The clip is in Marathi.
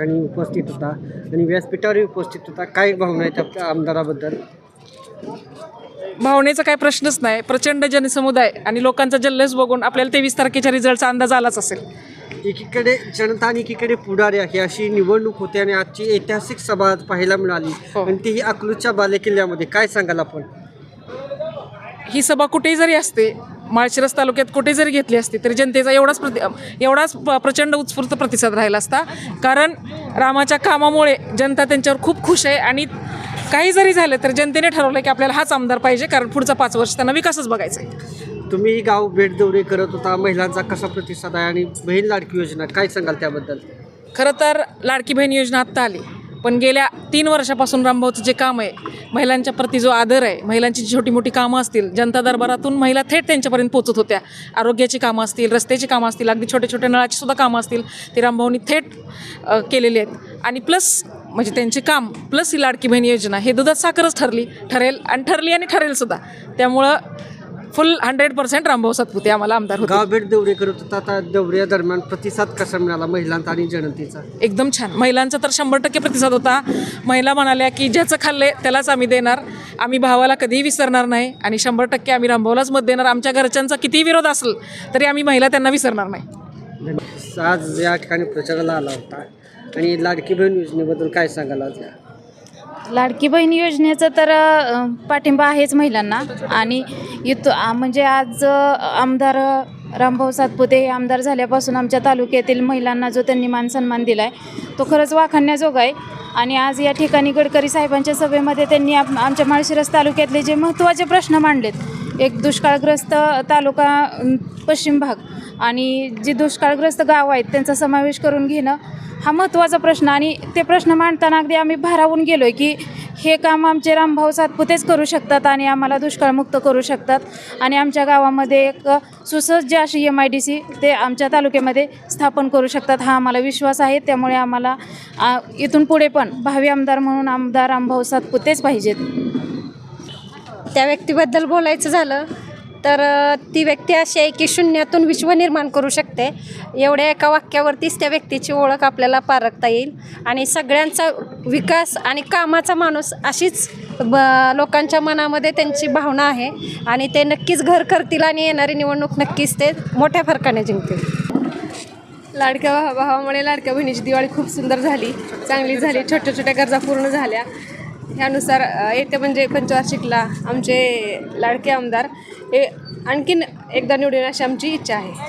ठिकाणी उपस्थित होता आणि व्यासपीठावरही उपस्थित होता. काय भावना आहेत आपल्या आमदाराबद्दल? भावनेचा काही प्रश्नच नाही. प्रचंड जनसमुदाय आणि लोकांचा जल्लोष बघून आपल्याला तेवीस तारखेच्या रिझल्टचा अंदाज आलाच असेल. एकीकडे जनता आणि एकीकडे पुढारी आहे. अशी निवडणूक होते आणि आजची ऐतिहासिक सभा पाहायला मिळाली. हो. आणि तीही अकलूजच्या बालेकिल्ल्यामध्ये. काय सांगाल आपण? ही सभा कुठेही जरी असते माळशिरस तालुक्यात कुठे जरी घेतली असती तरी जनतेचा एवढाच प्रति एवढाच प्रचंड उत्स्फूर्त प्रतिसाद राहिला असता. कारण रामाच्या कामामुळे जनता त्यांच्यावर खूप खुश आहे आणि काही जरी झालं तर जनतेने ठरवलं की आपल्याला हाच आमदार पाहिजे कारण पुढचा पाच वर्ष त्यांना विकासच बघायचा आहे तुम्ही गाव भेट दौरे करत होता महिलांचा कसा प्रतिसाद आहे आणि बहीण लाडकी योजना काय सांगाल त्याबद्दल? खरं तर लाडकी बहीण योजना आत्ता आली. पण गेल्या तीन वर्षापासून रामभाऊचं जे काम आहे महिलांच्या प्रती जो आदर आहे महिलांची जी छोटी मोठी कामं असतील जनता दरबारातून महिला थेट त्यांच्यापर्यंत पोचत होत्या. आरोग्याची कामं असतील रस्त्याची कामं असतील अगदी छोटे छोटे नळाची सुद्धा कामं असतील ती रामभाऊनी थेट केलेली आहेत. आणि प्लस म्हणजे त्यांचे काम प्लस ही लाडकी बहीण योजना हे दुधात साखरच ठरली ठरेल आणि ठरली आणि ठरेल सुद्धा. त्यामुळं full hundred percent Rambhau Satpute आम्हाला आमदार होते. गाव भेट दौरे करत होता आता दौऱ्यादरम्यान प्रतिसाद कसा मिळाला महिलांचा आणि जनतेचा? एकदम छान. महिलांचा तर शंभर टक्के प्रतिसाद होता. महिला म्हणाल्या की ज्याचं खाल्ले त्यालाच आम्ही देणार. आम्ही भावाला कधीही विसरणार नाही आणि शंभर टक्के आम्ही रामभाऊलाच मत देणार. आमच्या घरच्यांचा कितीही विरोध असेल तरी आम्ही महिला त्यांना विसरणार नाही. आज या ठिकाणी प्रचाराला आला होता. आणि लाडकी बहीण योजनेबद्दल काय सांगाल आज लाडकी बहीण योजनेचं तर पाठिंबा आहेच महिलांना. आणि इथं म्हणजे आज आमदार रामभाऊ सातपुते हे आमदार झाल्यापासून आमच्या तालुक्यातील महिलांना जो त्यांनी मान सन्मान दिला आहे तो खरंच वाखाणण्याजोगा आहे. आणि आज या ठिकाणी गडकरी साहेबांच्या सभेमध्ये त्यांनी आप आमच्या माळशिरस तालुक्यातले जे महत्त्वाचे प्रश्न मांडलेत एक दुष्काळग्रस्त तालुका पश्चिम भाग आणि जी दुष्काळग्रस्त गावं आहेत त्यांचा समावेश करून घेणं हा महत्त्वाचा प्रश्न आणि ते प्रश्न मांडताना अगदी आम्ही भारावून गेलो आहे की हे काम आमचे रामभाऊ सातपुतेच करू शकतात आणि आम्हाला दुष्काळमुक्त करू शकतात. आणि आमच्या गावामध्ये एक सुसज्ज अशी एम आय डी सी ते आमच्या तालुक्यामध्ये स्थापन करू शकतात हा आम्हाला विश्वास आहे. त्यामुळे आम्हाला इथून पुढे पण भावी आमदार म्हणून आमदार रामभाऊ सातपुतेच पाहिजेत. त्या व्यक्तीबद्दल बोलायचं झालं. तर ती व्यक्ती अशी आहे की शून्यातून विश्व निर्माण करू शकते. एवढ्या एका वाक्यावरतीच त्या व्यक्तीची ओळख आपल्याला पारखता येईल आणि सगळ्यांचा विकास आणि कामाचा माणूस अशीच ब लोकांच्या मनामध्ये त्यांची भावना आहे आणि ते नक्कीच घर करतील आणि येणारी निवडणूक नक्कीच ते मोठ्या फरकाने जिंकतील. लाडक्या भावामुळे लाडक्या बहिणीची दिवाळी खूप सुंदर झाली चांगली झाली छोट्या छोट्या गरजा पूर्ण झाल्या. ह्यानुसार येते म्हणजे पंचवार्षिकला आमचे लाडके आमदार. हे आणखीन एकदा निवडून अशी आमची इच्छा आहे.